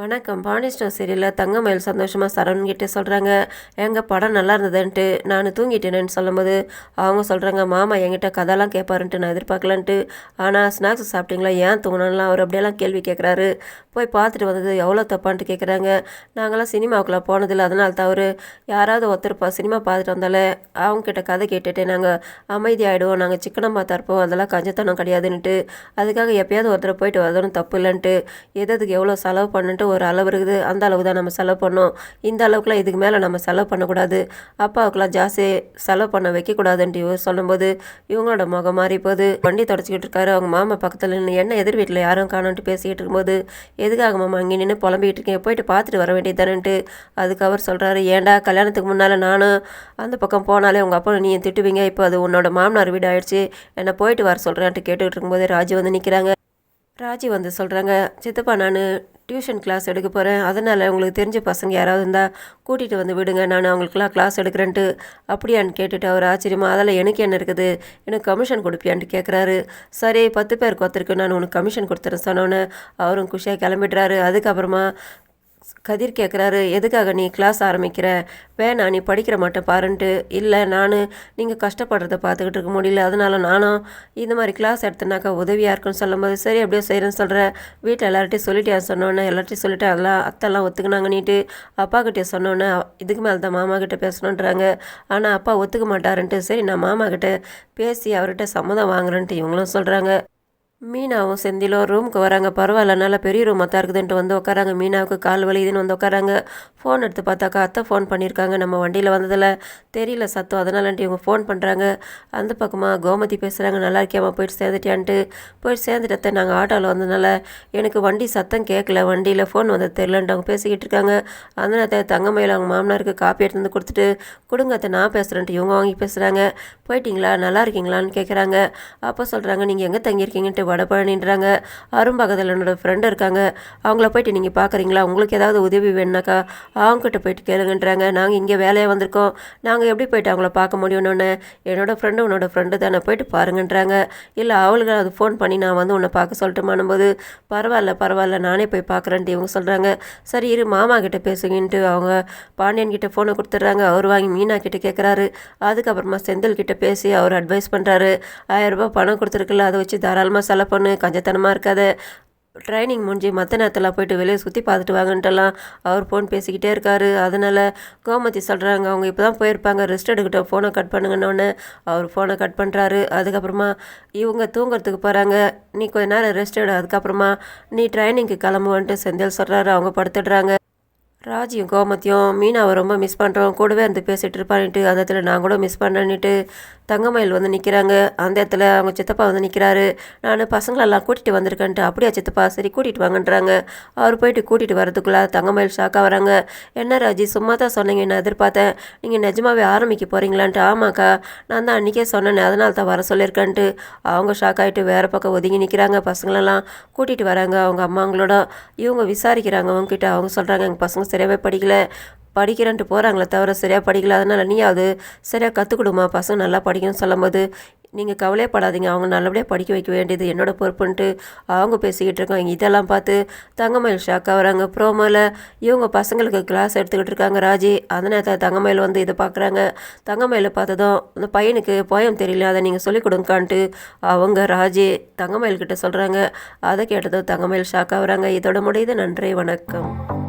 வணக்கம். பாணிஸ்டர் சீரியலில் தங்கமயில் சந்தோஷமாக சரவணன்கிட்ட சொல்கிறாங்க எங்கள் படம் நல்லா இருந்ததுன்ட்டு நான் தூங்கிட்டேனேன்னு சொல்லும்போது அவங்க சொல்கிறாங்க மாமா என்கிட்ட கதைலாம் கேட்பாருன்ட்டு நான் எதிர்பார்க்கலான்ட்டு. ஆனால் ஸ்நாக்ஸ் சாப்பிட்டீங்களா? ஏன் தூங்கினாலாம் அவர் அப்படியெல்லாம் கேள்வி கேட்குறாரு போய் பார்த்துட்டு வந்தது எவ்வளோ தப்பான்ட்டு கேட்குறாங்க நாங்களாம் சினிமாவுக்குலாம் போனதில்லை. அதனால அவர் யாராவது ஒருத்தர் சினிமா பார்த்துட்டு வந்தாலே அவங்கக்கிட்ட கதை கேட்டுட்டு நாங்கள் அமைதியாகிடுவோம் நாங்கள் சிக்கனமாக தரப்போம் அதெல்லாம் கஞ்சத்தனம் கிடையாதுன்ட்டு அதுக்காக எப்பயாவது ஒருத்தர் போயிட்டு வரதுன்னு தப்பு இல்லைன்ட்டு. எதுக்கு எவ்வளோ செலவு பண்ணுன்ட்டு ஒரு அளவு இருக்குது. அந்த அளவு தான் நம்ம செலவு பண்ணோம். இந்த அளவுக்குலாம் இதுக்கு மேலே நம்ம செலவு பண்ணக்கூடாது. அப்பாவுக்குலாம் ஜாஸ்தி செலவு பண்ண வைக்கக்கூடாதுன்ட்டு இவர் சொல்லும்போது இவங்களோட முகம் மாறி போகுது. வண்டி தொடச்சிக்கிட்டு இருக்காரு. அவங்க மாமா பக்கத்தில் நின்று என்ன எதிர் வீட்டில் யாரும் காணோன்ட்டு பேசிக்கிட்டு இருக்கும்போது எதுக்காக மாமா அங்கே நின்று புலம்பிக்கிட்டு இருக்கேன் போயிட்டு பார்த்துட்டு வர வேண்டியதானன்ட்டு அதுக்கு அவர் சொல்கிறாரு ஏன்டா கல்யாணத்துக்கு முன்னால் நானும் அந்த பக்கம் போனாலே உங்கள் அப்பா நீ திட்டுவீங்க. இப்போ அது உன்னோட மாமனார் வீடு ஆயிடுச்சு. என்னை போயிட்டு வர சொல்கிறேன்ட்டு கேட்டுக்கிட்டு இருக்கும்போது ராஜி வந்து நிற்கிறாங்க ராஜி வந்து சொல்கிறாங்க சித்தப்பா நான் டியூஷன் கிளாஸ் எடுக்க போகிறேன் அதனால் உங்களுக்கு தெரிஞ்ச பசங்க யாராவது இருந்தால் கூட்டிகிட்டு வந்து விடுங்க. நான் அவங்களுக்குலாம் கிளாஸ் எடுக்கிறேன்ட்டு. அப்படியான்னு கேட்டுட்டு அவர் ஆச்சரியமாக அதில் எனக்கு என்ன இருக்குது? எனக்கு கமிஷன் கொடுப்பியான்ட்டு கேட்குறாரு சரி பத்து பேருக்கு ஒருத்தருக்கு நான் உனக்கு கமிஷன் கொடுத்துறேன். சொன்னோன்னே அவரும் குஷியாக கிளம்பிடுறாரு. அதுக்கப்புறமா கதிர் கேட்குறாரு எதுக்காக நீ கிளாஸ் ஆரம்பிக்கிற? வேணா நீ படிக்கிற மாட்டேன் பாருன்ட்டு. இல்லை நான் நீங்கள் கஷ்டப்படுறத பார்த்துக்கிட்டு இருக்க முடியல. அதனால நானும் இந்த மாதிரி கிளாஸ் எடுத்தனாக்கா உதவியாக இருக்குன்னு சொல்லும்போது சரி அப்படியே செய்கிறேன்னு சொல்கிறேன் வீட்டில் எல்லார்ட்டையும் சொல்லிட்டேன் சொன்னோன்னே எல்லார்ட்டையும் சொல்லிட்டு அதெல்லாம் அத்தெல்லாம் ஒத்துக்குனாங்க நீட்டு. அப்பா கிட்டே சொன்னோன்னே இதுக்கு மேலே தான் மாமா கிட்டே பேசணுன்றாங்க. ஆனால் அப்பா ஒத்துக்க மாட்டாருன்ட்டு. சரி நான் மாமா கிட்டே பேசி அவர்கிட்ட சம்மதம் வாங்குறேன்ட்டு இவங்களும் சொல்கிறாங்க மீனாவும் செந்திலும் ரூமுக்கு வராங்க. பரவாயில்ல நல்லா பெரிய ரூமாக தான் இருக்குதுன்ட்டு வந்து உட்காராங்க மீனாவுக்கு கால் வலிதுன்னு வந்து உட்காராங்க ஃபோன் எடுத்து பார்த்தாக்கா அத்தை ஃபோன் பண்ணியிருக்காங்க. நம்ம வண்டியில் வந்ததில் தெரியல சத்தம். அதனாலன்ட்டு இவங்க ஃபோன் பண்ணுறாங்க அந்த பக்கமாக கோமதி பேசுகிறாங்க நல்லா இருக்கியாமா போயிட்டு சேர்ந்துட்டியான்ட்டு. போயிட்டு சேர்ந்துட்டத்தை நாங்கள் ஆட்டோவில் வந்ததுனால எனக்கு வண்டி சத்தம் கேட்கல வண்டியில் ஃபோன் வந்தது தெரிலன்ட்டு அவங்க பேசிக்கிட்டு இருக்காங்க. அதனால தங்கமயில் அவங்க மாமனாருக்கு காப்பி எடுத்து வந்து கொடுத்துட்டு கொடுங்க அத்தை நான் பேசுகிறேன்ட்டு இவங்க வாங்கி பேசுகிறாங்க போயிட்டீங்களா? நல்லா இருக்கீங்களான்னு கேட்குறாங்க அப்போ சொல்கிறாங்க நீங்கள் எங்கே தங்கியிருக்கீங்கன்ட்டு? வடபழனின்றாங்க அரும்பகத்தில் என்னோடய ஃப்ரெண்டு இருக்காங்க. அவங்கள போயிட்டு நீங்கள் பார்க்குறீங்களா உங்களுக்கு ஏதாவது உதவி வேணுனாக்கா அவங்ககிட்ட போயிட்டு கேளுங்கன்றாங்க. நாங்கள் இங்கே வேலையாக வந்திருக்கோம். நாங்கள் எப்படி போயிட்டு அவங்கள பார்க்க முடியும்னு? என்னோடய ஃப்ரெண்டு உன்னோட ஃப்ரெண்டு தானே. போயிட்டு பாருங்கன்றாங்க. இல்லை அவளுக்கு அது ஃபோன் பண்ணி நான் வந்து உன்னை பார்க்க சொல்லட்டுமானும் போது பரவாயில்ல பரவாயில்ல. நானே போய் பார்க்குறேன்ட்டு இவங்க சொல்கிறாங்க சரி இரு மாமா கிட்ட பேசுங்கன்ட்டு அவங்க பாண்டியன் கிட்ட ஃபோனை கொடுத்துட்றாங்க. அவர் வாங்கி மீனா கிட்ட கேட்குறாரு அதுக்கப்புறமா செந்தில் கிட்ட பேசி அவர் அட்வைஸ் பண்ணுறாரு ஆயிரம் ரூபாய் பணம் கொடுத்துருக்குல்ல அதை வச்சு தாராளமாக செலவு பொண்ணு கஞ்சத்தனமாக இருக்காத. ட்ரைனிங் முடிஞ்சு மற்ற நேரத்தில் போயிட்டு வெளியே சுற்றி பார்த்துட்டு வாங்கன்ட்டுலாம் அவர் ஃபோன் பேசிக்கிட்டே இருக்காரு. அதனால் கோமதி சொல்கிறாங்க அவங்க இப்போ தான் போயிருப்பாங்க ரெஸ்ட் எடுக்கிட்ட ஃபோனை கட் பண்ணுங்கன்னொன்னே அவர் ஃபோனை கட் பண்ணுறாரு அதுக்கப்புறமா இவங்க தூங்குறதுக்கு போகிறாங்க நீ கொஞ்ச நேரம் ரெஸ்ட் எடு. அதுக்கப்புறமா நீ ட்ரைனிங்க்கு கிளம்புவன்ட்டு செந்தில் சொல்கிறாரு அவங்க படுத்துடுறாங்க. ராஜியும் கோமத்தியும் மீனாவை ரொம்ப மிஸ் பண்ணுறோம் கூடவே வந்து பேசிகிட்டு இருப்பான்ட்டு அந்த இடத்துல நான் கூட மிஸ் பண்ணேன்னுட்டு தங்கமயில் வந்து நிற்கிறாங்க அந்த இடத்துல அவங்க சித்தப்பா வந்து நிற்கிறாரு நான் பசங்களெல்லாம் கூட்டிகிட்டு வந்திருக்கேன்ட்டு. அப்படியா சித்தப்பா? சரி கூட்டிகிட்டு வாங்கன்றாங்க. அவர் போயிட்டு கூட்டிகிட்டு வரதுக்குள்ளே தங்கமயில் ஷாக்காக வராங்க. என்ன ராஜி சும்மா தான் சொன்னீங்க. நான் எதிர்பார்த்தேன். நீங்கள் நிஜமாவே ஆரம்பிக்க போகிறீங்களான்ட்டு ஆமாக்கா நான் தான் அன்றைக்கே சொன்னேன். அதனால தான் வர சொல்லியிருக்கேன்ட்டு. அவங்க ஷாக் ஆகிட்டு வேறு பக்கம் ஒதுங்கி நிற்கிறாங்க பசங்களெல்லாம் கூட்டிகிட்டு வராங்க. அவங்க அம்மாங்களோட இவங்க விசாரிக்கிறாங்க. அவங்ககிட்ட அவங்க சொல்கிறாங்க எங்கள் பசங்க சரியாகவே படிக்கல. படிக்கிறேன்ட்டு போகிறாங்களே தவிர சரியாக படிக்கல அதனால் நீயாவது சரியாக கற்றுக் கொடுமா பசங்க நல்லா படிக்கணும்னு சொல்லும்போது நீங்கள் கவலைப்படாதீங்க. அவங்க நல்லபடியாக படிக்க வைக்க வேண்டியது என்னோடய பொறுப்புன்ட்டு அவங்க பேசிக்கிட்டு இருக்காங்க. இதெல்லாம் பார்த்து தங்கமயில் ஷாக்காக வராங்க. ப்ரோமோவில் இவங்க பசங்களுக்கு கிளாஸ் எடுத்துக்கிட்டு இருக்காங்க ராஜி. அந்த நேரத்தில் தங்கமயில் வந்து இதை பார்க்குறாங்க. தங்கமயில் பார்த்ததும் அந்த பையனுக்கு போயம் தெரியல அதை நீங்கள் சொல்லிக் கொடுங்கான்ட்டு அவங்க ராஜி தங்கமயில்கிட்ட சொல்கிறாங்க அதை கேட்டதும் தங்கமயில் ஷாக்காக வராங்க. இதோட முடியுது. நன்றி வணக்கம்.